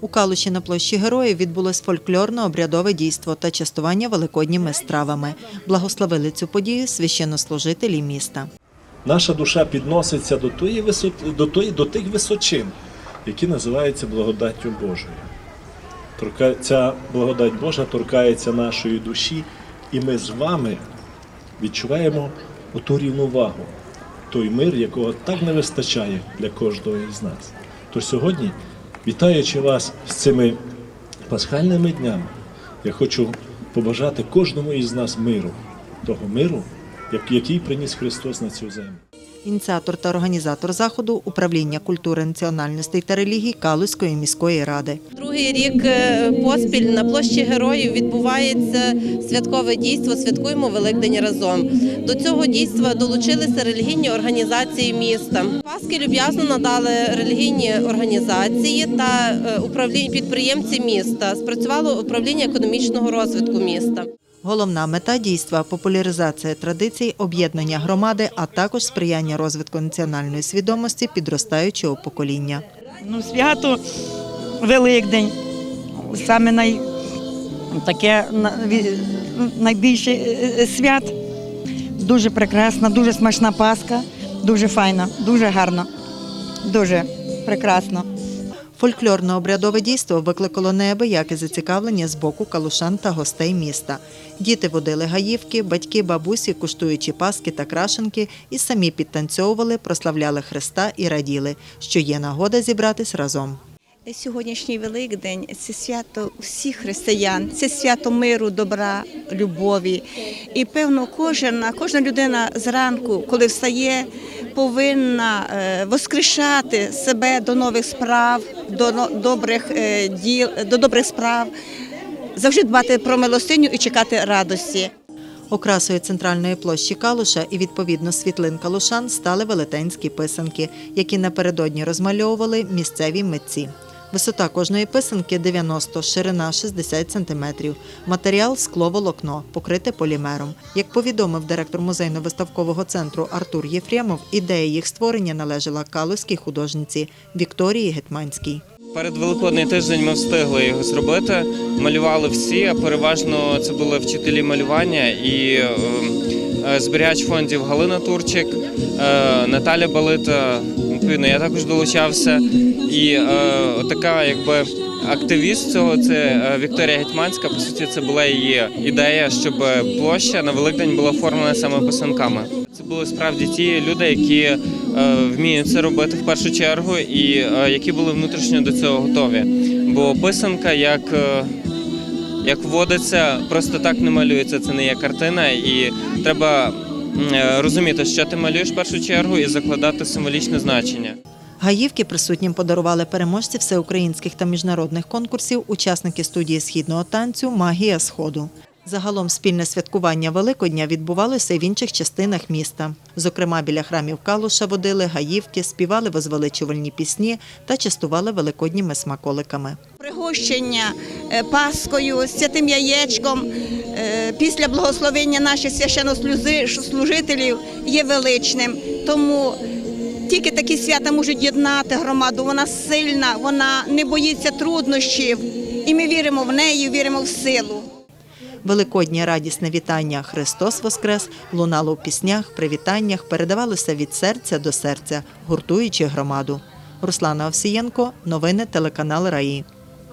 У Калуші на площі Героїв відбулось фольклорно-обрядове дійство та частування великодніми стравами. Благословили цю подію священнослужителі міста. Наша душа підноситься до тої висоти, до, тої, до тих височин, які називаються благодаттю Божою. Торка, ця благодать Божа торкається нашої душі, і ми з вами відчуваємо оту рівновагу, той мир, якого так не вистачає для кожного із нас. Тож сьогодні, вітаючи вас з цими пасхальними днями, я хочу побажати кожному із нас миру, того миру, який приніс Христос на цю землю. Ініціатор та організатор заходу управління культури, національностей та релігій Калузької міської ради. Другий рік е, поспіль на площі героїв відбувається святкове дійство Святкуємо Великдень разом. До цього дійства долучилися релігійні організації міста. Паски люб'язно надали релігійні організації та е, управління підприємці міста. Спрацювало управління економічного розвитку міста. Головна мета дійства популяризація традицій, об'єднання громади, а також сприяння розвитку національної свідомості підростаючого покоління. Ну, свято Великдень. Саме най, таке на- найбільше е, е, свят. Дуже прекрасна, дуже смачна паска, дуже файна, дуже гарно, дуже прекрасно. Фольклорно-обрядове дійство викликало неабияке зацікавлення з боку калушан та гостей міста. Діти водили гаївки, батьки, бабусі, куштуючи паски та крашенки, і самі підтанцьовували, прославляли Христа і раділи, що є нагода зібратись разом. Сьогоднішній Великдень це свято всіх християн, це свято миру, добра, любові. І певно, кожна, кожна людина зранку, коли встає, повинна е, воскрешати себе до нових справ, до добрих е, діл, до добрих справ, завжди дбати про милостиню і чекати радості. Окрасою центральної площі Калуша і відповідно світлин калушан стали велетенські писанки, які напередодні розмальовували місцеві митці. Висота кожної писанки 90, ширина 60 см. Матеріал скло-волокно, покрите полімером. Як повідомив директор музейно-виставкового центру Артур Єфремов, ідея їх створення належала калузькій художниці Вікторії Гетманській. Перед Великодний тиждень ми встигли його зробити. Малювали всі, а переважно це були вчителі малювання і е, е, зберігач фондів Галина Турчик, е, Наталя Балита. Відповідно, я також долучався. І е, така, якби. Активіст цього це е, Вікторія Гетьманська. По суті, це була її ідея, щоб площа на Великдень була оформлена саме писанками. Це були справді ті люди, які е, вміють це робити в першу чергу, і е, які були внутрішньо до цього готові. Бо писанка, як, е, як вводиться, просто так не малюється. Це не є картина, і треба розуміти, що ти малюєш в першу чергу, і закладати символічне значення. Гаївки присутнім подарували переможці всеукраїнських та міжнародних конкурсів, учасники студії східного танцю Магія Сходу. Загалом спільне святкування Великодня відбувалося і в інших частинах міста. Зокрема, біля храмів Калуша водили гаївки, співали возвеличувальні пісні та частували великодніми смаколиками. Пригощення е, паскою, святим яєчком е, після благословення наших священнослужителів є величним. Тому тільки такі свята можуть єднати громаду. Вона сильна, вона не боїться труднощів. І ми віримо в неї, віримо в силу. Великоднє радісне вітання Христос Воскрес лунало у піснях, привітаннях, передавалося від серця до серця, гуртуючи громаду. Руслана Овсієнко, новини телеканал Раї.